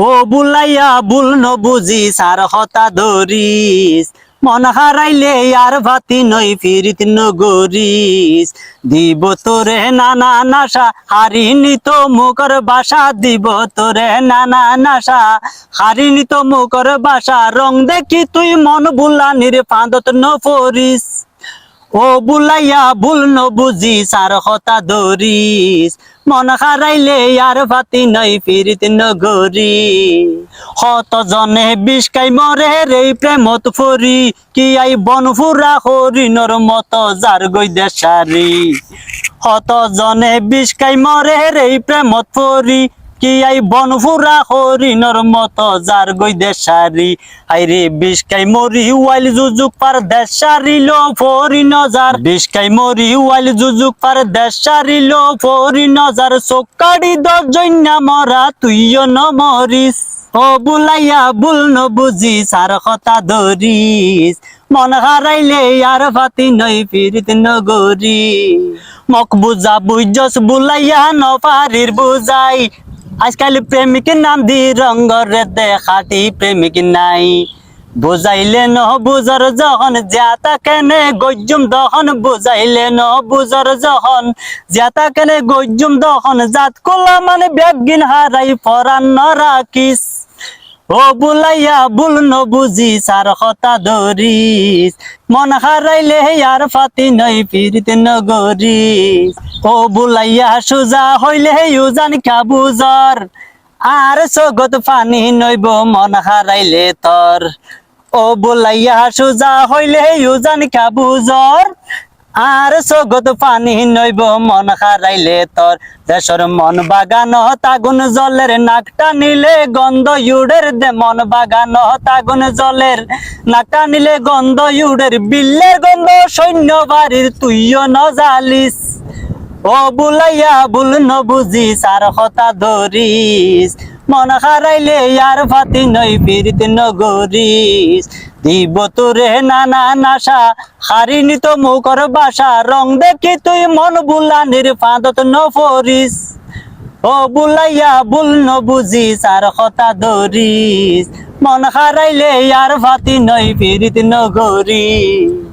ও বুলাইয়া বুল নবুজি সার হতা ধরিস। মন হারাইলে আর ভাতি নই ফিরিত নগরিস। দিব তোরে নানা নাশা, হারিনি তো মুখর বাসা। দিব তোরে নানা নাশা, হারিনি তো মুখর বাসা। রং দেখি তুই মন বুলানির ফাঁদত নফরিস। ও বুলাইয়া ভুল নবুজি, সার হতা ধরিস। মন হারাইলে আর ভাতি নাই, ফিরিত নগরি। হত জনে বিষকাই মরে রে, প্রেমত ফরি। কি আই বন ফুরা হরিণর মত যার গই দেশারি। হত জনে বিষকাই মরে রে, প্রেমত ফরি। কি আই বন ফুরা হরিণর মত যার গই দেশারি? আইরে বিষকাই মরি ওয়াইল জুজুক পার দেশারি লো ফরি নজার। বিষকাই মরি ওয়াইল জুজুক পার দেশারি লো ফরি নজার। সোকাড়ি দজন্যা মরা তুইও ন মরিস। ও বুলাইয়া বুল ন বুঝি সার কথা ধরিস। মন হারাইলে আর ফাতি নই ফিরিত নগরি মক বুঝা বুঝস বুলাইয়া ন পারির বুঝাই। আজকাল প্রেমিক নাম দি রঙ্গরে দেখাটি প্রেমিক নাই। বুঝাইলে ন বুঝর যখন জ্যাতা কেনে গজ্জুম দহন? বুঝাইলে ন বুঝর যখন জ্যাতা কেনে গজ্জুম দহন? জাত কোলা মানে ব্যাগিন হারাই ফরান রাখিস ও বুলাইয়া বুল ন বুঝি সার কথা ধরিস মন হারাইলে আর ফাতি নই ফিরিত নগরিস। ও বুলাইয়া সুজা হইলে উজান খাবুজর আর সগত পানি নইব, মন হারাইলে তর। ও বুলাইয়া সুজা হইলে উজান খাবুজর আর সগত পানি নইব, মন হারাইলে তোর। দেশর মন বাগান, তাগুন জলের নাকটা নিলে গন্ধ ইউডের দে মন বাগান, তাগুন জলের নাকটা নিলে গন্ধ ইউডের বিল্লের গন্ধ সৈন্য বাড়ির, তুইও ন জালিস। ও বুলাইয়া বুল ন বুঝি সার হতা ধরিস। মন হারাইলে আর ফাতি নই ফিরিত নগরিস দিব তোরে নানা নাশা, হারিনি তো মুখর বাসা। রং দেখি তুই মন বুলানির ফাঁদত নফরিস ও বুলাইয়া বুল ন বুঝিস আর হতা ধরিস মন হারাইলে আর ফাতি নই ফিরিত নগরিস